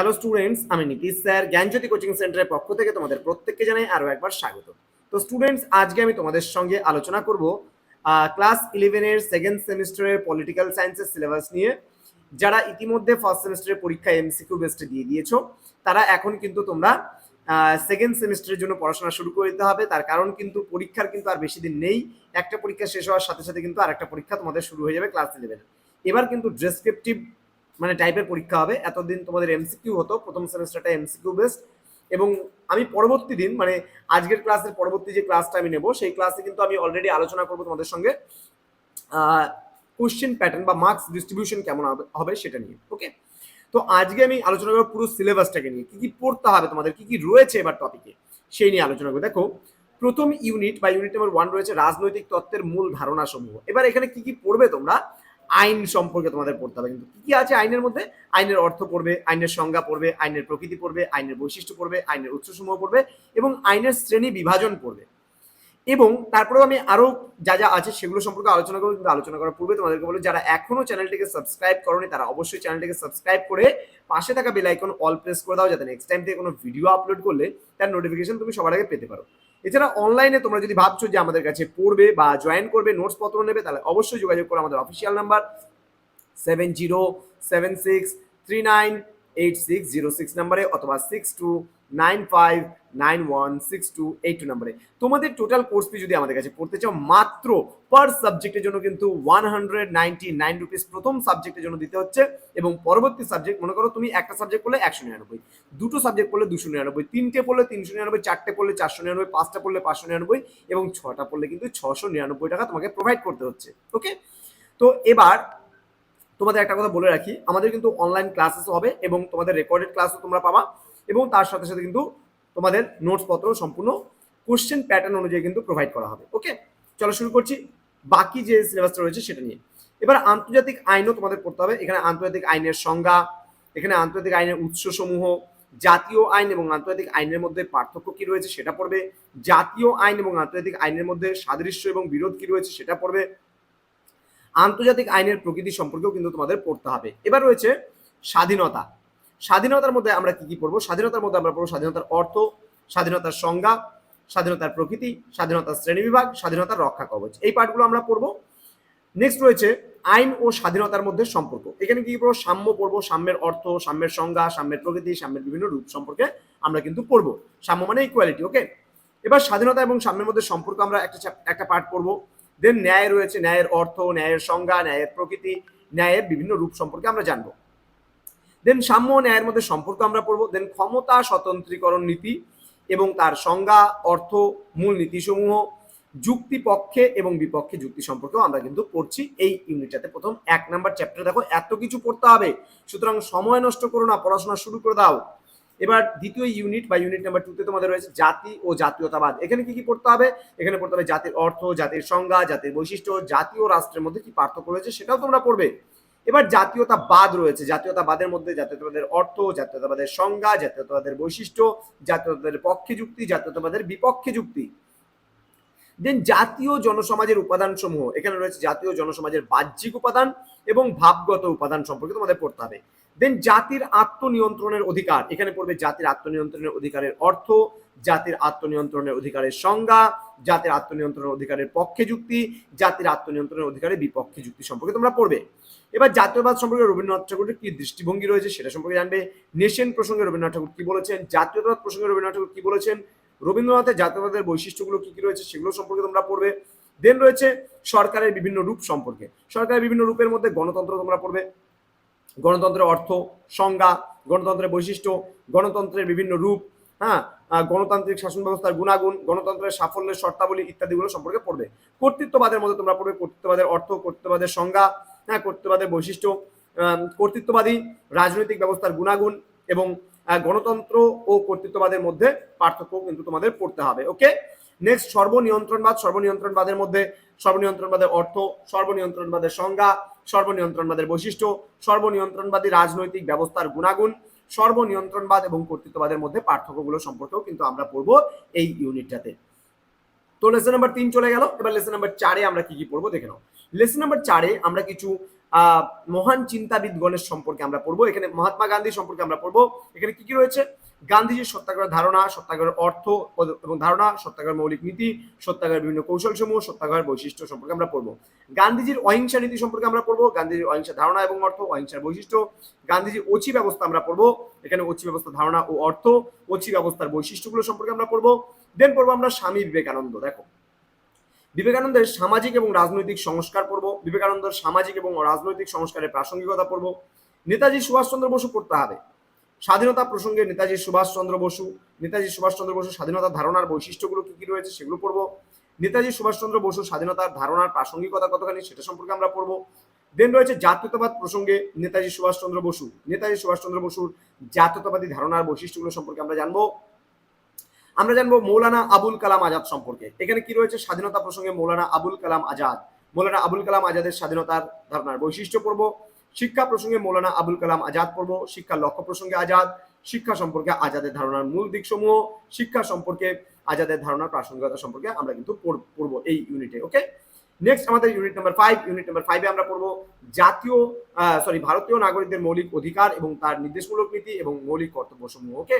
Hello students আমি Nitish sir, জ্ঞানজ্যোতি coaching সেন্টারের পক্ষ থেকে তোমাদের প্রত্যেককে জানাই আরও একবার স্বাগত। তো স্টুডেন্টস আজকে আমি তোমাদের সঙ্গে আলোচনা করব ক্লাস ইলেভেনের সেকেন্ড সেমিস্টারের পলিটিক্যাল সায়েন্সের সিলেবাস নিয়ে। যারা ইতিমধ্যে ফার্স্ট সেমিস্টারের পরীক্ষা এমসিকিউ বেস্টে দিয়ে দিয়েছ, তারা এখন কিন্তু তোমরা সেকেন্ড সেমিস্টারের জন্য পড়াশোনা শুরু করে দিতে হবে। তার কারণ কিন্তু পরীক্ষার কিন্তু আর বেশি দিন নেই। একটা পরীক্ষা শেষ হওয়ার সাথে সাথে কিন্তু আর একটা পরীক্ষা তোমাদের শুরু হয়ে যাবে ক্লাস ইলেভেন এবার কিন্তু ডেসক্রিপটিভ মানে টাইপের পরীক্ষা হবে। এতদিন তোমাদের এমসিকিউ হতো, প্রথম সেমিস্টারটা এমসিকিউ বেস্ট এবং আমি পরবর্তী দিন মানে আজকের ক্লাসের পরবর্তী যে ক্লাসটা আমি নেব, সেই ক্লাসে কিন্তু আমি অলরেডি আলোচনা করব তোমাদের সঙ্গে কোশ্চেন প্যাটার্ন বা মার্কস ডিস্ট্রিবিউশন কেমন হবে সেটা নিয়ে ওকে তো আজকে আমি আলোচনা করব পুরো সিলেবাসটাকে নিয়ে, কি কি পড়তে হবে তোমাদের, কি কি রয়েছে এবার টপিকে সেই নিয়ে আলোচনা করব। দেখো, প্রথম ইউনিট বা ইউনিট নাম্বার ওয়ান রয়েছে রাজনৈতিক তত্ত্বের মূল ধারণা সমূহ এবার এখানে কি কি পড়বে তোমরা? আইন সম্পর্কে তোমাদের পড়তে হবে। কিন্তু কি কি আছে আইনের মধ্যে? আইনের অর্থ পড়বে, আইনের সংজ্ঞা পড়বে, আইনের প্রকৃতি পড়বে, আইনের বৈশিষ্ট্য পড়বে, আইনের উৎসসমূহ পড়বে এবং আইনের শ্রেণি বিভাজন পড়বে। এবং তারপরেও আমি আরও যা যা আছে সেগুলো সম্পর্কে আলোচনা করব, কিন্তু আলোচনা করার পূর্বে তোমাদেরকে বলো যারা এখনও চ্যানেলটিকে সাবস্ক্রাইব করনি, তারা অবশ্যই চ্যানেলটিকে সাবস্ক্রাইব করে পাশে থাকা বেল আইকন অল প্রেস করে দাও, যাতে নেক্সট টাইম থেকে কোনো ভিডিও আপলোড করলে তার নোটিফিকেশন তুমি সবার আগে পেতে পারো। এছাড়া অনলাইনে তোমরা যদি ভাবছ যে আমাদের কাছে পড়বে বা জয়েন করবে নোটস পত্র নেবে, তাহলে অবশ্যই যোগাযোগ করো আমাদের official number seven zero seven six three nine eight six zero six নাম্বারে অথবা six two nine five nine one six two eight two নাম্বারে। তোমাদের টোটাল কোর্স ফি যদি আমাদের কাছে পড়তে চাও, মাত্র পার সাবজেক্টের জন্য কিন্তু one hundred ninety nine rupees প্রথম সাবজেক্টের জন্য দিতে হচ্ছে এবং পরবর্তী সাবজেক্ট মনে করো তুমি একটা সাবজেক্ট পড়লে একশো নিরানব্বই, দুটো সাবজেক্ট পড়লে দুশো নিরানব্বই, তিনটে পড়লে তিনশো নিরানব্বই, চারটে পড়লে চারশো নিরানব্বই, পাঁচটা পড়লে পাঁচশো নিরানব্বই এবং ছটা পড়লে কিন্তু ছশো নিরানব্বই টাকা তোমাকে প্রোভাইড করতে হচ্ছে ওকে তো এবার তোমাদের একটা কথা বলে রাখি, আমাদের কিন্তু অনলাইন ক্লাসেস হবে এবং তোমাদের রেকর্ডেড ক্লাসও তোমরা পাবা। এবং তার সাথে সাথে কিন্তু তোমাদের নোটস পত্র সম্পূর্ণ কোশ্চেন প্যাটার্ন অনুযায়ী কিন্তু প্রোভাইড করা হবে ওকে চলো শুরু করছি। বাকি যে সিলেবাসটা রয়েছে সেটা নিয়ে। এবার আন্তর্জাতিক আইনও তোমাদের পড়তে হবে। এখানে আন্তর্জাতিক আইনের সংজ্ঞা, এখানে আন্তর্জাতিক আইনের উৎসসমূহ, জাতীয় আইন এবং আন্তর্জাতিক আইনের মধ্যে পার্থক্য কি রয়েছে সেটা পড়বে। জাতীয় আইন এবং আন্তর্জাতিক আইনের মধ্যে সাদৃশ্য এবং বিরোধ কি রয়েছে সেটা পড়বে। আন্তর্জাতিক আইনের প্রকৃতি সম্পর্কেও কিন্তু তোমাদের পড়তে হবে। এবার রয়েছে স্বাধীনতা। স্বাধীনতার মধ্যে আমরা কি কি পড়ব? স্বাধীনতার মধ্যে আমরা পড়ব স্বাধীনতার অর্থ, স্বাধীনতার সংজ্ঞা, স্বাধীনতার প্রকৃতি, স্বাধীনতার শ্রেণীবিভাগ, স্বাধীনতার রক্ষা কবচ। এই পাঠগুলো আমরা পড়ব। নেক্সট রয়েছে আইন ও স্বাধীনতার মধ্যে সম্পর্ক। এখানে কি পড়ব? সাম্য পড়ব, সাম্যের অর্থ, সাম্যের সংজ্ঞা, সাম্যের প্রকৃতি, সাম্যের বিভিন্ন রূপ সম্পর্কে আমরা কিন্তু পড়ব। সাম্য মানে ইকুয়ালিটি ওকে এবার স্বাধীনতা এবং সাম্যের মধ্যে সম্পর্ক আমরা একটা একটা পার্ট পড়ব। দেন ন্যায় রয়েছে, ন্যায়ের অর্থ, ন্যায়ের সংজ্ঞা, ন্যায়ের প্রকৃতি, ন্যায়ের বিভিন্ন রূপ সম্পর্কে আমরা জানব। দেন সাম্য ন্যায়ের মধ্যে সম্পর্ক আমরা পড়ব। দেন ক্ষমতা, স্বতন্ত্রীকরণ নীতি এবং তার সংজ্ঞা, অর্থ, মূল নীতিসমূহ, যুক্তি পক্ষে এবং বিপক্ষে যুক্তি সম্পর্কেও আমরা কিন্তু পড়ছি এই ইউনিটটাতে। প্রথম এক নাম্বার চ্যাপ্টার দেখো, এত কিছু পড়তে হবে। সুতরাং সময় নষ্ট করো না, পড়াশোনা শুরু করে দাও। এবার দ্বিতীয় ইউনিট বা ইউনিট নাম্বার টুতে তোমাদের রয়েছে জাতি ও জাতীয়তাবাদ। এখানে কি কি পড়তে হবে? এখানে পড়তে হবে জাতির অর্থ, জাতির সংজ্ঞা, জাতির বৈশিষ্ট্য জাতীয় রাষ্ট্রের মধ্যে কি পার্থক্য রয়েছে সেটাও তোমরা পড়বে। এবার জাতীয়তাবাদ রয়েছে, জাতীয়তাবাদের মধ্যে জাতীয়তাবাদের অর্থ, জাতীয়তাবাদের সংজ্ঞা, জাতীয়তাবাদের বৈশিষ্ট্য, জাতীয়তাবাদের পক্ষে যুক্তি, জাতীয়তাবাদের বিপক্ষে যুক্তি। দেন জাতীয় জনসমাজের উপাদান সমূহ এখানে রয়েছে জাতীয় জনসমাজের বাহ্যিক উপাদান এবং ভাবগত উপাদান সম্পর্কে তোমাদের পড়তে হবে। দেন জাতির আত্মনিয়ন্ত্রণের অধিকার, এখানে পড়বে জাতির আত্মনিয়ন্ত্রণের অধিকারের অর্থ জাতির আত্মনিয়ন্ত্রণের অধিকারের সংজ্ঞা, জাতির আত্মনিয়ন্ত্রণের অধিকারের পক্ষে যুক্তি, জাতির আত্মনিয়ন্ত্রণের অধিকারের বিপক্ষে যুক্তি সম্পর্কে তোমরা পড়বে। এবার জাতীয়বাদ সম্পর্কে রবীন্দ্রনাথ ঠাকুরের কি দৃষ্টিভঙ্গি রয়েছে সেটা সম্পর্কে জানবে নেশন প্রসঙ্গে রবীন্দ্রনাথ ঠাকুর কি বলেছেন, জাতীয়তাবাদ প্রসঙ্গে রবীন্দ্রনাথ ঠাকুর কি বলেছেন, রবীন্দ্রনাথের জাতীয়বাদের বৈশিষ্ট্যগুলো কি কি রয়েছে সেগুলো সম্পর্কে তোমরা পড়বে। দেন রয়েছে সরকারের বিভিন্ন রূপ সম্পর্কে। সরকারের বিভিন্ন রূপের মধ্যে গণতন্ত্র তোমরা পড়বে। গণতন্ত্রের অর্থ, সংজ্ঞা, গণতন্ত্রের বৈশিষ্ট্য, গণতন্ত্রের বিভিন্ন রূপ হ্যাঁ? গণতান্ত্রিক শাসন ব্যবস্থার গুণাগুণ, গণতন্ত্রের সাফল্যের শর্তাবলী ইত্যাদিগুলো সম্পর্কে পড়বে। কর্তৃত্ববাদের মধ্যে তোমরা পড়বে কর্তৃত্ববাদের অর্থ, কর্তৃত্ববাদের সংজ্ঞা হ্যাঁ কর্তৃত্ববাদের বৈশিষ্ট্য কর্তৃত্ববাদী রাজনৈতিক ব্যবস্থার গুণাগুণ এবং গণতন্ত্র ও কর্তৃত্ববাদের মধ্যে পার্থক্য কিন্তু তোমাদের পড়তে হবে, ওকে? নেক্সট সর্বনিয়ন্ত্রণবাদ। সর্বনিয়ন্ত্রণবাদের মধ্যে সর্বনিয়ন্ত্রণবাদের অর্থ, সর্বনিয়ন্ত্রণবাদের সংজ্ঞা, সর্বনিয়ন্ত্রণবাদের বৈশিষ্ট্য, সর্বনিয়ন্ত্রণবাদী রাজনৈতিক ব্যবস্থার গুণাগুণ সর্বনিয়ন্ত্রণবাদ এবং কর্তৃত্ববাদের মধ্যে পার্থক্যগুলো সম্পর্কেও কিন্তু আমরা পড়ব এই ইউনিটটাতে তো লেসন নাম্বার তিন চলে গেল। এবার লেসন নাম্বার চারে আমরা কি কি পড়ব দেখে নাও। লেসন নাম্বার চারে আমরা কিছু মহান চিন্তাবিদগণের সম্পর্কে আমরা পড়ব। এখানে মহাত্মা গান্ধী সম্পর্কে আমরা পড়ব। এখানে কি কি রয়েছে? গান্ধীজির সত্যাগ্রহের ধারণা, সত্যাগ্রহের অর্থ এবং ধারণা, সত্যাগ্রহের মৌলিক নীতি, সত্যাগ্রহের বিভিন্ন কৌশল সমূহ সত্যাগ্রহের বৈশিষ্ট্য সম্পর্কে আমরা পড়ব। গান্ধীজির অহিংসা নীতি সম্পর্কে আমরা পড়ব, গান্ধীজির অহিংসা ধারণা এবং অর্থ, অহিংসার বৈশিষ্ট্য। গান্ধীজির অচি ব্যবস্থা আমরা পড়ব, এখানে অচি ব্যবস্থা ধারণা ও অর্থ অচি ব্যবস্থার বৈশিষ্ট্যগুলো সম্পর্কে আমরা পড়ব। দেন পড়ব আমরা স্বামী বিবেকানন্দ, দেখো। বিবেকানন্দের সামাজিক এবং রাজনৈতিক সংস্কার পড়ব, বিবেকানন্দের সামাজিক এবং রাজনৈতিক সংস্কারের প্রাসঙ্গিকতা পড়ব। নেতাজি সুভাষচন্দ্র বসু পড়তে হবে। স্বাধীনতা প্রসঙ্গে নেতাজি সুভাষচন্দ্র বসু, নেতাজি সুভাষচন্দ্র বসু স্বাধীনতার ধারণার বৈশিষ্ট্যগুলো কি কি রয়েছে সেগুলো পড়ব। নেতাজি সুভাষচন্দ্র বসু স্বাধীনতার ধারণার প্রাসঙ্গিকতা কতখানি সেটা সম্পর্কে আমরা পড়ব। দেন রয়েছে জাতীয়তাবাদ প্রসঙ্গে নেতাজি সুভাষচন্দ্র বসু। নেতাজি সুভাষচন্দ্র বসুর জাতীয়তাবাদী ধারণার বৈশিষ্ট্যগুলো সম্পর্কে আমরা জানব। আমরা জানব মৌলানা আবুল কালাম আজাদ সম্পর্কে। এখানে কি রয়েছে স্বাধীনতা প্রসঙ্গে মৌলানা আবুল কালাম আজাদ? মৌলানা আবুল কালাম আজাদের স্বাধীনতার ধারণার বৈশিষ্ট্য পড়ব। শিক্ষা প্রসঙ্গে মৌলানা আবুল কালাম আজাদ পড়ব, শিক্ষার লক্ষ্য প্রসঙ্গে আজাদ, শিক্ষা সম্পর্কে আজাদের ধারণার মূল দিক সমূহ শিক্ষা সম্পর্কে আজাদের ধারণার প্রাসঙ্গিকতা সম্পর্কে আমরা কিন্তু পড়ব এই ইউনিটে ওকে নেক্সট আমাদের unit number five unit number ফাইভে আমরা পড়ব জাতীয় সরি ভারতীয় নাগরিকদের মৌলিক অধিকার এবং তার নির্দেশমূলক নীতি এবং মৌলিক কর্তব্য সমূহ ওকে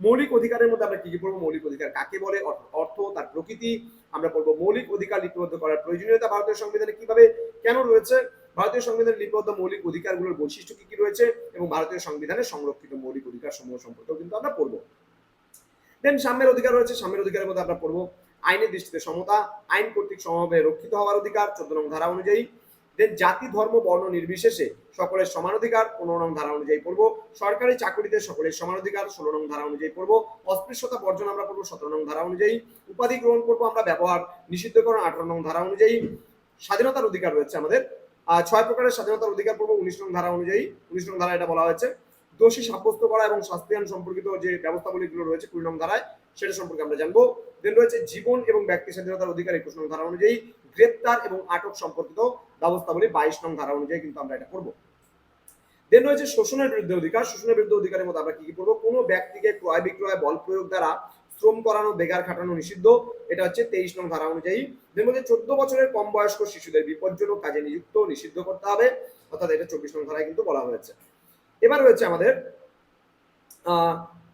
মৌলিক অধিকারের মধ্যে আমরা কি কি পড়ব? মৌলিক অধিকার কাকে বলে? অর্থ, তার প্রকৃতি। আমরা পড়ব মৌলিক অধিকার লিপিবদ্ধ করার প্রয়োজনীয়তা ভারতীয় সংবিধানে কীভাবে কেন রয়েছে? ভারতীয় সংবিধানে লিপিবদ্ধ মৌলিক অধিকারগুলোর বৈশিষ্ট্য কি কি রয়েছে এবং ভারতীয় সংবিধানে সংরক্ষিত মৌলিক অধিকার সমূহ সম্পর্কেও কিন্তু আমরা পড়ব। দেন সাম্যের অধিকার রয়েছে, সাম্যের অধিকারের মধ্যে আমরা পড়ব আইনের দৃষ্টিতে সমতা, আইন কর্তৃক সমভাবে রক্ষিত হওয়ার অধিকার, চোদ্দ নং ধারা অনুযায়ী। দেন জাতি, ধর্ম, বর্ণ নির্বিশেষে সকলের সমান অধিকার, পনেরো নং ধারা অনুযায়ী পড়ব। সরকারি চাকরিতে সকলের সমান অধিকার, ষোলো নং ধারা অনুযায়ী পড়ব। অস্পৃশ্যতা বর্জন আমরা পড়ব সতেরো নং ধারা অনুযায়ী। উপাধি গ্রহণ করব আমরা ব্যবহার নিষিদ্ধকরণ আঠারো নং ধারা অনুযায়ী। স্বাধীনতার অধিকার রয়েছে আমাদের ছয় প্রকারের স্বাধীনতার অধিকার পড়ব উনিশ নং ধারা অনুযায়ী, উনিশ নং ধারা এটা বলা হয়েছে। দোষী সাব্যস্ত করা এবং শাস্তিয়ান সম্পর্কিত যে ব্যবস্থাগুলিগুলো রয়েছে কুড়ি নং ধারায়, সেটা সম্পর্কে আমরা জানব। দেন রয়েছে জীবন এবং ব্যক্তি স্বাধীনতার অধিকার একুশ নং ধারা অনুযায়ী, গ্রেপ্তার এবং আটক সম্পর্কিত ব্যবস্থাবলী বাইশ নং ধারা অনুযায়ী কিন্তু আমরা এটা করব। দেন রয়েছে শোষণের বিরুদ্ধে অধিকার। শোষণের বিরুদ্ধে অধিকারের মধ্যে আমরা কি কি করব কোনো ব্যক্তিকে ক্রয় বিক্রয় বল প্রয়োগ দ্বারা শ্রম করানো, বেকার খাটানো নিষিদ্ধ। এটা হচ্ছে তেইশ নং ধারা অনুযায়ী। এর মধ্যে চোদ্দ বছরের কম বয়স্ক শিশুদের বিপজ্জনক কাজে নিযুক্ত, নিষিদ্ধ করতে হবে। অর্থাৎ এটা চব্বিশ নং ধারায় কিন্তু বলা হয়েছে। এবার রয়েছে আমাদের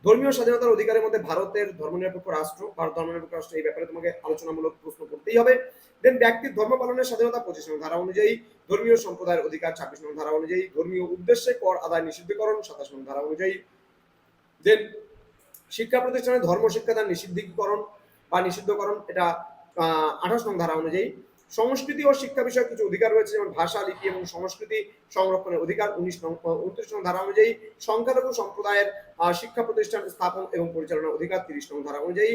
ধর্মীয় স্বাধীনতার অধিকারের মধ্যে ভারতের ধর্মনিরপেক্ষ রাষ্ট্র। ভারত ধর্মনিরপেক্ষ রাষ্ট্র, এই ব্যাপারে তোমাকে আলোচনামূলক প্রশ্ন করতেই হবে। দেন ব্যক্তির ধর্ম পালনের স্বাধীনতা, পঁচিশ নং ধারা অনুযায়ী। ধর্মীয় সম্প্রদায়ের অধিকার, ছাব্বিশ নং ধারা অনুযায়ী। ধর্মীয় উদ্দেশ্যে কর আদায় নিষিদ্ধকরণ, সাতাশ নং ধারা অনুযায়ী। দেন শিক্ষা প্রতিষ্ঠানে ধর্ম শিক্ষাদান নিষিদ্ধীকরণ বা নিষিদ্ধকরণ, এটা আঠাশ নং ধারা অনুযায়ী। সংস্কৃতি ও শিক্ষা বিষয়ে কিছু অধিকার রয়েছে, যেমন ভাষা, লিপি এবং সংস্কৃতি সংরক্ষণের অধিকার, উনিশ নং উনত্রিশ নং ধারা অনুযায়ী সংখ্যালঘু সম্প্রদায়ের শিক্ষা প্রতিষ্ঠান স্থাপন এবং পরিচালনার অধিকার, তিরিশ নং ধারা অনুযায়ী।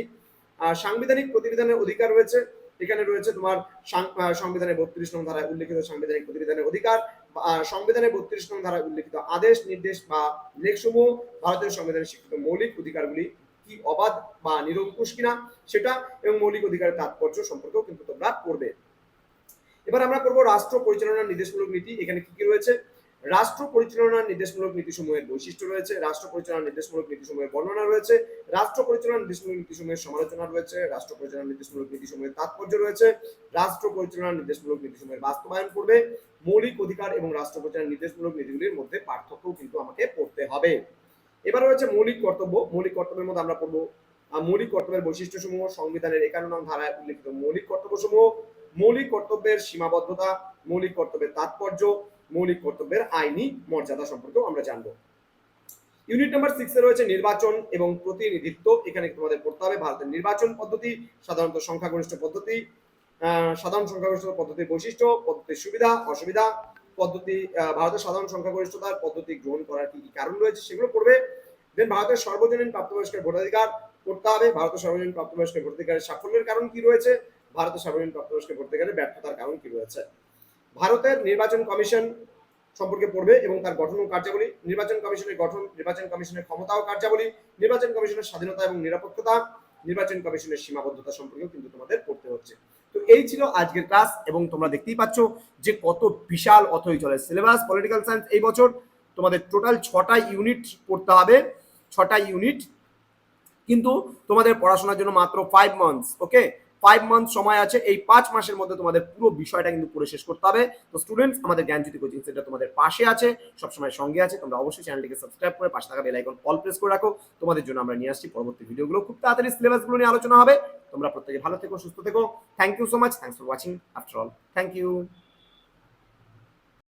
সাংবিধানিক প্রতিবিধানের অধিকার রয়েছে, এখানে রয়েছে তোমার সংবিধানের বত্রিশ নং ধারায় উল্লেখিত সাংবিধানিক প্রতিবিধানের অধিকার সংবিধানের বত্রিশ নং ধারা উল্লেখিত আদেশ, নির্দেশ বা লেখসমূহ ভারতের সংবিধানের স্বীকৃত মৌলিক অধিকারগুলি কি অবাধ বা নিরঙ্কুশ কিনা সেটা এবং মৌলিক অধিকারের তাৎপর্য সম্পর্কেও কিন্তু তোমরা পড়বে। এবার আমরা করব রাষ্ট্র পরিচালনার নির্দেশমূলক নীতি, এখানে কি কি রয়েছে? রাষ্ট্র পরিচালনার নির্দেশমূলক নীতিসমূহের বৈশিষ্ট্য রয়েছে, রাষ্ট্র পরিচালনার নির্দেশমূলক নীতিসমূহের বর্ণনা রয়েছে, রাষ্ট্র পরিচালনার নির্দেশমূলক নীতিসমূহের সমালোচনা রয়েছে, রাষ্ট্র পরিচালনার নির্দেশমূলক নীতিসমূহের তাৎপর্য রয়েছে, রাষ্ট্র পরিচালনার নির্দেশমূলক নীতিসমূহের বাস্তবায়ন করবে, মৌলিক অধিকার এবং রাষ্ট্র পরিচালনার নির্দেশমূলক নীতিগুলির মধ্যে পার্থক্য কিন্তু আমাকে পড়তে হবে। এবার রয়েছে মৌলিক কর্তব্য, মৌলিক কর্তব্যের মধ্যে আমরা পড়ব মৌলিক কর্তব্যের বৈশিষ্ট্যসমূহ, সংবিধানের একান্ন নং ধারায় উল্লেখিত মৌলিক কর্তব্যসমূহ, মৌলিক কর্তব্যের সীমাবদ্ধতা, মৌলিক কর্তব্যের তাৎপর্য মৌলিক কর্তব্যের আইনি মর্যাদা সম্পর্কেও আমরা জানব। ইউনিট নাম্বার সিক্সে রয়েছে নির্বাচন এবং প্রতিনিধিত্ব। এখানে তোমাদের পড়তে হবে ভারতের নির্বাচন পদ্ধতি, সাধারণত সংখ্যাগরিষ্ঠ পদ্ধতি সাধারণ সংখ্যাগরিষ্ঠ পদ্ধতির বৈশিষ্ট্য, পদ্ধতির সুবিধা, অসুবিধা, পদ্ধতি ভারতের সাধারণ সংখ্যাগরিষ্ঠতার পদ্ধতি গ্রহণ করার কি কি কারণ রয়েছে সেগুলো পড়বে। দেন ভারতের সর্বজনীন প্রাপ্তবয়স্কের ভোটাধিকার করতে হবে। ভারতের সর্বজনীন প্রাপ্তবয়স্কের ভোটাধিকারের সাফল্যের কারণ কি রয়েছে? ভারতের সর্বজনীন প্রাপ্তবয়স্কের ভোটাধিকারের ব্যর্থতার কারণ কি রয়েছে? ভারতের নির্বাচন কমিশন সম্পর্কে পড়বে এবং তার গঠন ও কার্যাবলী, নির্বাচন কমিশনের গঠন, নির্বাচন কমিশনের ক্ষমতা ও কার্যাবলী, নির্বাচন কমিশনের স্বাধীনতা এবং নিরাপত্তা নির্বাচন কমিশনের সীমাবদ্ধতা সম্পর্কেও কিন্তু তোমাদের পড়তে হচ্ছে। তো এই ছিল আজকের ক্লাস এবং তোমরা দেখতেই পাচ্ছ যে কত বিশাল অথই চলে সিলেবাস, পলিটিক্যাল সায়েন্স এই বছর। তোমাদের টোটাল ছটা ইউনিট পড়তে হবে, ছটা ইউনিট। কিন্তু তোমাদের পড়াশোনার জন্য মাত্র five months okay five month সময় আছে, এই পাঁচ মাসের মধ্যে তোমাদের পুরো বিষয়টা কিন্তু পুরো শেষ করতে হবে। তো স্টুডেন্টস আমাদের জ্ঞানজ্যোতি কোচিং সেন্টার তোমাদের পাশে আছে, সবসময় সঙ্গে আছে। তোমরা অবশ্যই চ্যানেলটিকে সাবস্ক্রাইব করে পাশে থাকা বেল আইকন অল প্রেস করে রাখো। তোমাদের জন্য আমরা নিয়ে আসছি পরবর্তী ভিডিওগুলো খুব তাড়াতাড়ি সিলেবাসগুলো নিয়ে আলোচনা হবে। তোমরা প্রত্যেকে ভালো থেকো, সুস্থ থেকো। Thank you so much thanks for watching after all thank you